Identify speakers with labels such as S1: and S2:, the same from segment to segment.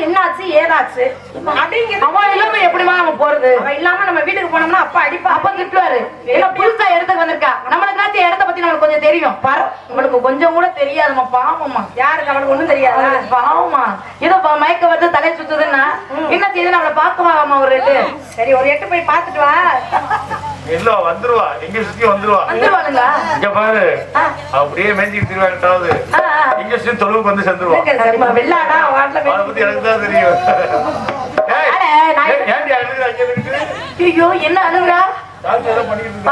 S1: என்னாச்சு ஏதாச்சு? அப்படிங்கிறது
S2: அவன் இல்லாம எப்படிமா நம்ம போறது?
S1: அவ இல்லாம நம்ம வீட்டுக்கு போனோம்னா அப்பா அடிப்பா.
S2: அப்ப திட்டுவாரு. ஏன்னா புதுசா இடத்துக்கு வந்திருக்கா? நம்மளுக்காச்சும் இடத்த பத்தி நம்மளுக்கு கொஞ்சம் தெரியும். பாரு உங்களுக்கு கொஞ்சம் கூட தெரியாதுமா பாவமா
S1: யாருக்கு அவளுக்கு ஒண்ணும் தெரியாதா?
S2: பாவமா ஏதோ ப- மயக்க வந்து தலை சுத்துதுன்னா என்ன செய்யுது நம்மள பாக்குவாமா ஒரு ரெண்டு
S1: சரி ஒரு எட்டு போய் பாத்துட்டு வா.
S3: இல்ல வந்துருவா. எங்க சுத்தி வந்துருவா. இங்க பாரு. அப்படியே
S2: ஆ, ஆ.
S3: இங்க தொழுவுக்கு வந்து சேர்ந்துருவா
S1: சரிம்மா, வெள்ளாடா வாட்டில
S3: அவளை பத்தி எனக்கு தான் தெரியும் ஏய்,
S2: அட, நான்
S3: ஏய், ஏன்டி அழுகுற அங்க இருக்குது
S2: ஐயோ என்ன அழுகுறா.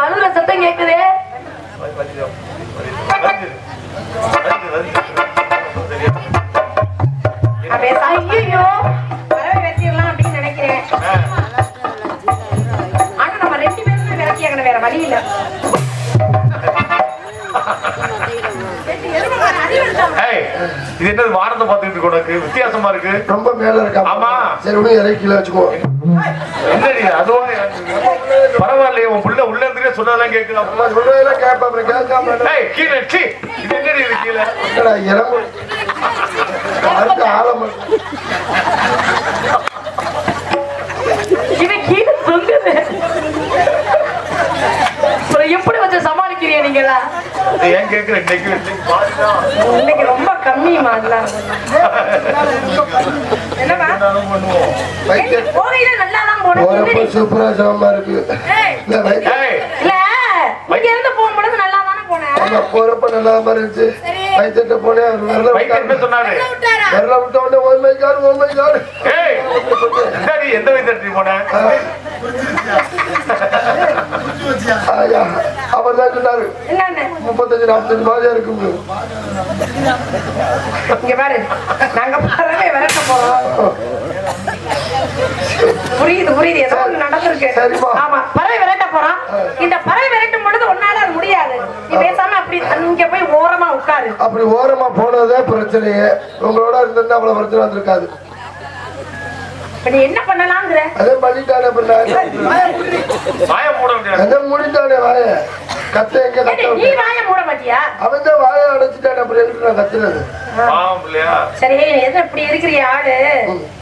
S2: அழுகுற சத்தம் கேக்குதே
S3: இது என்னது வானத்தை பார்த்துக்கிட்டு இருக்கு உனக்கு? வித்தியாசமா இருக்கு.
S4: ரொம்ப மேல இருக்கா?
S3: ஆமா.
S4: சரி ஒண்ணு இறக்கி கீழே வச்சுக்கோ.
S3: என்னடி அதுவா? பரவாயில்லையே உன் புள்ள உள்ள இருந்தே சொன்னதெல்லாம் கேக்குதா
S4: நான் சொல்றதெல்லாம் கேட்பேன் அப்புறம் கேட்காம
S3: கீழே சி இது என்னடி இது கீழே?
S4: இறங்கு. அடுத்த ஆழம்.
S2: இவன் கீழே தொங்குது அப்புறம் எப்படி வச்சு சமாளிக்கிறீங்க நீங்க எல்லாம்
S3: இதை ஏன் இன்னைக்கு இன்னைக்கு
S1: இன்னைக்கு ரொம்ப போகையில நல்லா தான் போனோம்
S4: போறப்ப சூப்பரா சமமா இருக்கு. இல்ல வைத்திய
S3: ஏய்.
S1: இல்ல இங்க இருந்து போகும்பொழுது நல்லா தானே போனேன்
S4: ஆமா போறப்ப நல்லா மாதிரி இருந்துச்சு வைத்தியத்தை போனேன்
S3: சொன்னாரு?
S4: விரல விட்ட உடனே oh my God oh my God
S3: ஏய் என்னடி எந்த வைத்தியத்தை போன?
S4: ஐயா அவர் தான் சொன்னாரு.
S1: என்னன்னு
S4: முப்பத்தஞ்சு நாற்பத்தஞ்சு
S1: இங்க பாரு நாங்க பறவை விரட்ட போறோம். புரியுது புரியுது. ஏதோ ஒண்ணு நடந்திருக்கு. ஆமா பறவை விரட்ட போறோம். இந்த பறவை விரட்டும் பொழுது ஒன்னால அது முடியாது. நீ பேசாம அப்படி இங்க போய் ஓரமா உட்காரு.
S4: அப்படி ஓரமா போனதே பிரச்சனையே. உங்களோட இருந்திருந்தா அவ்வளவு பிரச்சனை வந்திருக்காது.
S1: இப்ப நீ என்ன பண்ணலாங்கிற?
S4: அதே பண்ணிட்டானே அப்புறம் நான்
S3: வாய மூட. முடியாது
S4: அதை முடிட்டானே வாய. கத்த எங்க
S1: ஏடி,
S4: கத்த
S1: நீ வாய மூட மாட்டியா?
S4: அவன் தான் வாய அடைச்சிட்டானே அப்புறம் எதுக்கு நான் கத்துறது?
S3: பாவம் இல்லையா
S1: சரி எது இப்படி இருக்கிறிய ஆளு?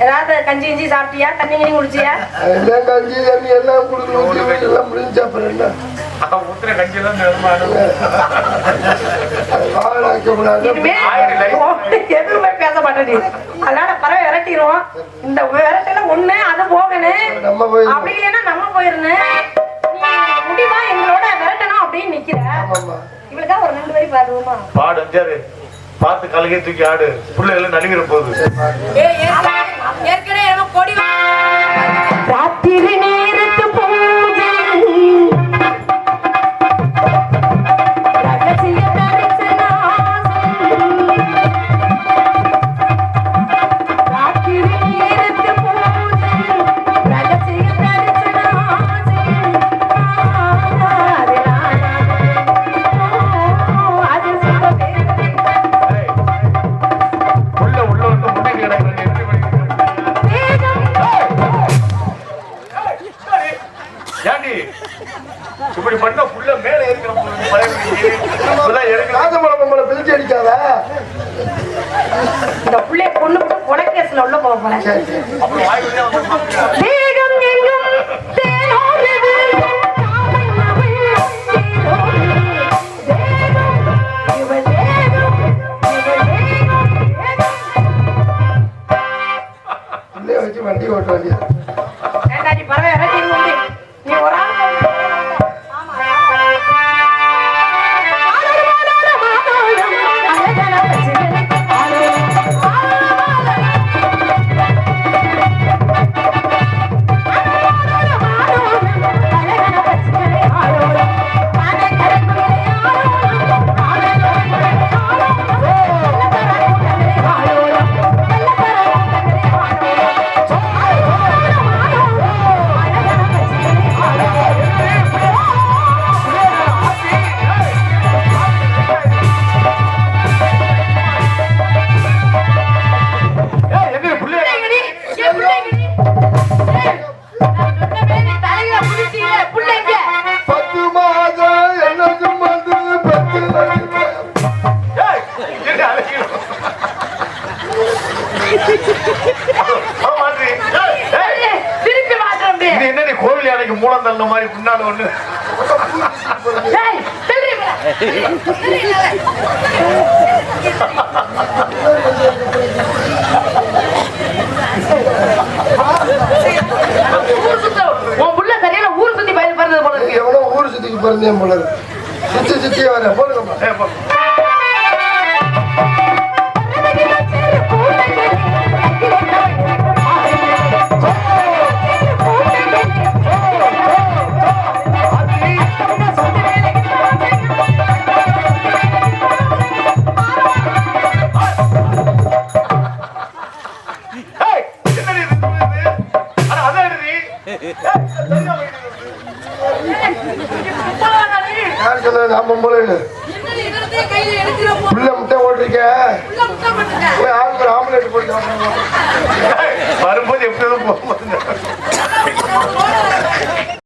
S1: ஏதாவது கஞ்சி கிஞ்சி சாப்பிட்டியா? தண்ணி கிண்ணி குடிச்சியா?
S4: எல்லாம் கஞ்சி தண்ணி எல்லாம் குடுக்கணும் எல்லாம் முடிஞ்சு அப்புறம் என்ன?
S3: நிர்மாணம்.
S1: எதுவுமே நீ. அதனால பறவை விரட்டிடுவோம் இந்த விரட்டல ஒண்ணு அது போகணும்
S4: நம்ம போய்
S1: அப்படி இல்லைன்னா நம்ம போயிருந்தேன் நீ முடிவா எங்களோட விரட்டணும் அப்படின்னு நிக்கிற. இவளுக்கா ஒரு ரெண்டு வரி பாடுவோமா?
S3: பாடு அஞ்சாரு பார்த்து கலகை தூக்கி ஆடு. பிள்ளைகள் நழுவிட போகுது
S1: ஏற்கனவே கொடி
S3: இப்படி பண்ண புள்ள மேல இருக்கிற
S4: ராஜமலை நம்மளை பிரிச்சு அடிக்காத.
S1: இந்த பிள்ளைய கொண்டு போட்டு கொலைக்கேஸ்ல உள்ள போக
S3: மாட்டுங்க.
S2: தேகம் எங்கும் தேனோடு.
S4: வண்டி ஓட்ட வேண்டியது
S1: பறவை இறக்கி
S2: மூலம் தள்ள மாதிரி பின்னால ஒண்ணு.
S1: மேல. ஊர் சுத்த உன் புள்ள சரியான ஊர் சுத்தி பயிர்
S4: நான் பொம்பளை புள்ள முட்டை ஓட்டிருக்க ஒரு ஆம்புலன்ஸ் போட்டு